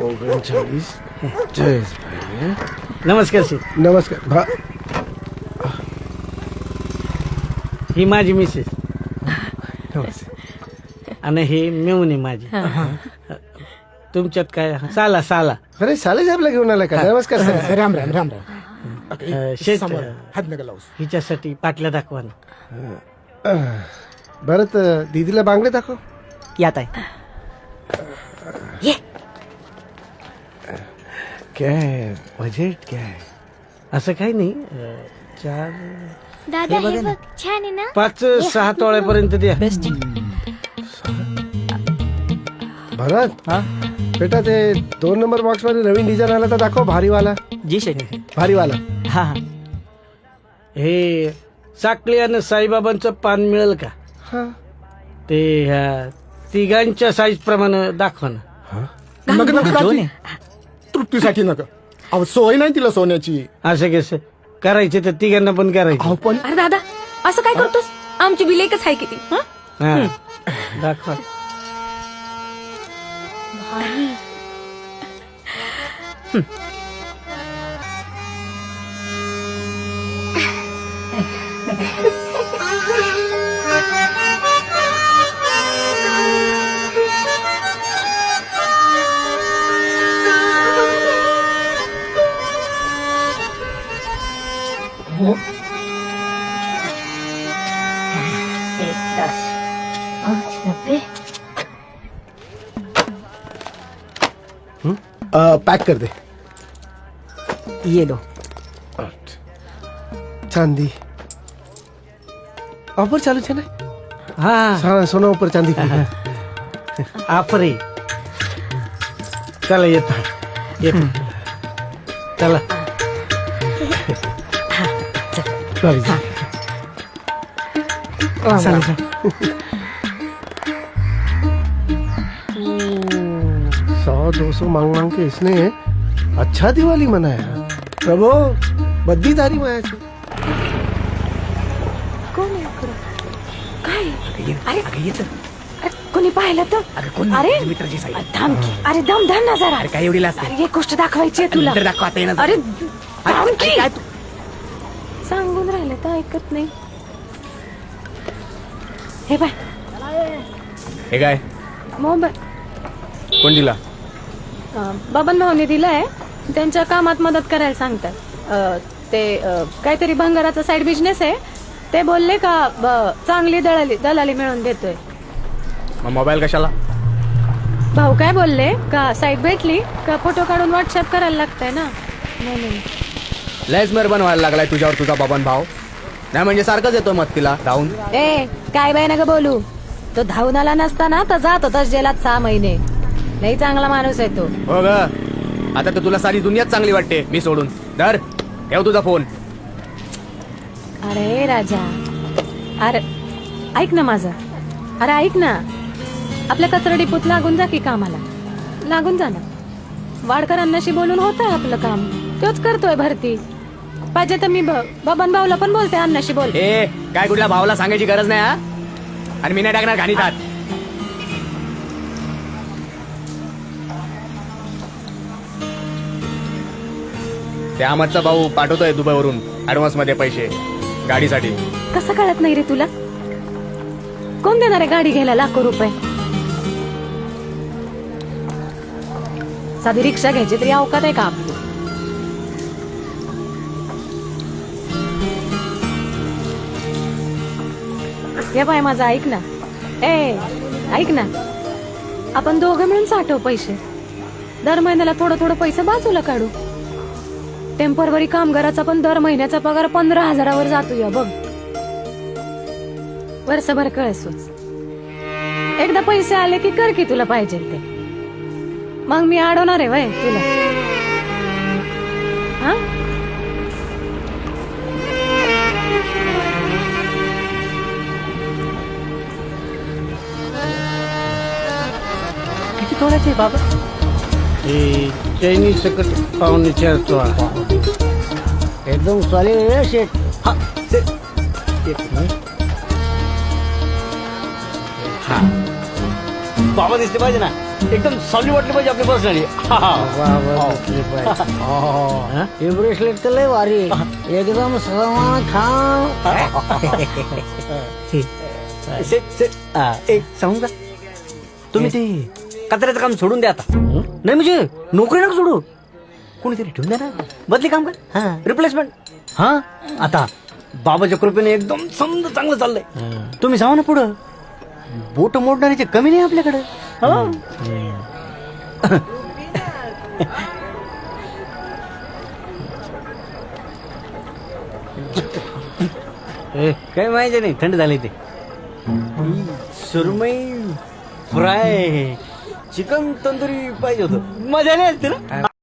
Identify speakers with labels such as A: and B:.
A: ओगणचाळीस. चाळीस
B: नमस्कार शेठ
A: नमस्कार. भा
B: ही माझी मिसेस.
A: नमस्ते
B: आणि हे मेवणे माझी. तुमच्यात काय? साला साला.
A: अरे साले साहेबला घेऊन आला का? नमस्कार सर
C: राम राम राम राम.
B: अं, शेठ
C: समोर हात नका लावूस
B: हिच्यासाठी पाटल्या दाखवा ना.
A: बरं तर दीदीला बांगडे दाखव.
D: यात आहे.
A: काय? बजेट काय?
B: असं काही नाही. अं, चार
E: दादा हे बघ छान आहे ना?
B: पाच सहा तोळ्यापर्यंत द्या.
A: भरत
D: हा?
A: बेटा ते दोन नंबर बॉक्समध्ये नवीन डिझाईन आला तर दाखव भारीवाला.
D: जी शेठ
A: भारीवाला.
D: हा हा.
B: हे साकळी आणि साईबाबांचं पान मिळेल का?
A: हा.
B: ते ह्या तिघांच्या साईज प्रमाणे दाखवा ना.
C: नका
D: दोन. आहे.
C: तृप्तीसाठी नका. अहो सोय नाही तिला सोन्याची.
B: असं कसं? करायचे तर तिघांना पण करायचे.
C: अहो पण
F: अरे दादा असं काय करतोस? आमची बिल एकच आहे किती? हं?
B: हा. दाखवा.
A: पॅक कर दे
D: ये लो
A: चांदी ऑफर चालू છે ને
B: हा
A: હા સોના ઉપર ચાંદી
B: आफरे चला येतो येतो चला
A: सौ दो सौ मांग मांग के इसने अच्छा दिवाली मनाया। प्रभो बद्दी तारी माया છે
F: कोण आहे इकडं? काय? अरे अरे, कोणी पाहिलं तर? अरे
D: मित्राची साईड
F: की. अरे दम धर ना जरा.
D: अरे काय एवढी लास्ट
F: अरे एक गोष्ट दाखवायची आहे तुला.
D: नंतर दाखवता येणार
F: अरे थांब की.
D: काय तू?
F: सांगून राहिलं तर ऐकत नाही. हे बाय.
D: हे काय?
F: मोबाईल
D: कोण दिला?
F: बबन भाऊने दिलाय. त्यांच्या कामात मदत करायला सांगतात. ते काहीतरी भंगाराचा साईड बिझनेस आहे. ते बोलले का चांगली दलाली दलाली मिळून देतोय.
D: मग मोबाईल कशाला?
F: भाऊ काय बोलले? का साईट भेटली? का फोटो काढून व्हॉट्सअप करायला लागतंय ना? म्हणून
D: लयच मेर बनवायला लागलाय तुझ्यावर तुझा बाबन भाव नाही म्हणजे सारखंच येतो मत तिला धावून.
F: ए काय बाय नका बोलू? तो धावून आला नसताना तर जात होताच जेलात सहा महिने. लई चांगला माणूस आहे तो.
D: हो ग. आता तर तुला सारी दुनियाच चांगली वाटते मी सोडून. धर ठेव तुझा फोन.
F: अरे राजा अरे ऐक ना माझं. अरे ऐक ना आपल्या कचरा डिपूत लागून जा की कामाला. लागून जा ना. वाडकरांनाशी बोलून होत आहे आपलं काम. तोच करतोय भरती. पाहिजे तर मी ब- बबन भाऊला पण बोलते अण्णाशी बोल
D: ए काय कुठल्या भावाला सांगायची गरज नाही हा? आणि मी नाही टाकणार घाणीत ते अहमदचा भाऊ पाठवतोय दुबईवरून ऍडव्हान्समध्ये पैसे गाडीसाठी.
F: कसं कळत नाही रे तुला? कोण देणार आहे गाडी घ्यायला लाखो रुपये? साधी रिक्षा घ्यायची तरी अवकात आहे का आपली? हे बाय माझं ऐक ना. ए ऐक ना. आपण दोघं मिळून साठव पैसे. दर महिन्याला थोडं थोडं पैसे बाजूला काढू. टेम्परवरी कामगाराचा पण दर महिन्याचा पगार पंधरा हजारावर जातो या बघ. वर्षभर कळसूच. एकदा पैसे आले की कर की तुला पाहिजे ते. मग मी अडवणार आहे वय तुला. हा?
D: किती बाबा?
B: हे चायनीज सकट पाहुणे चार
D: एकदम सॉलिड शेट हा
G: बाबा दिसले पाहिजे ना एकदम सॉलिड वाटली पाहिजे आपली पर्सनली
B: हे ब्रेसलेट तर लय भारी आहे. एकदम समान खाम
G: एक सांगू का तुम्ही ते कचऱ्याचं काम सोडून द्या आता. नाही म्हणजे नोकरी नका सोडू. कोणीतरी ठेवून द्या ना. बदली काम कर. रिप्लेसमेंट हा? आता बाबाच्या कृपेने एकदम समजा चांगलं चाललंय. तुम्ही जावा ना पुढं. बोट मोडणाऱ्याचे कमी नाही आपल्याकडे. काय माहिती नाही थंड झाले ते. सुरमई फ्राय. चिकन तंदुरी पाहिजे होतं. मजा नाही आली ना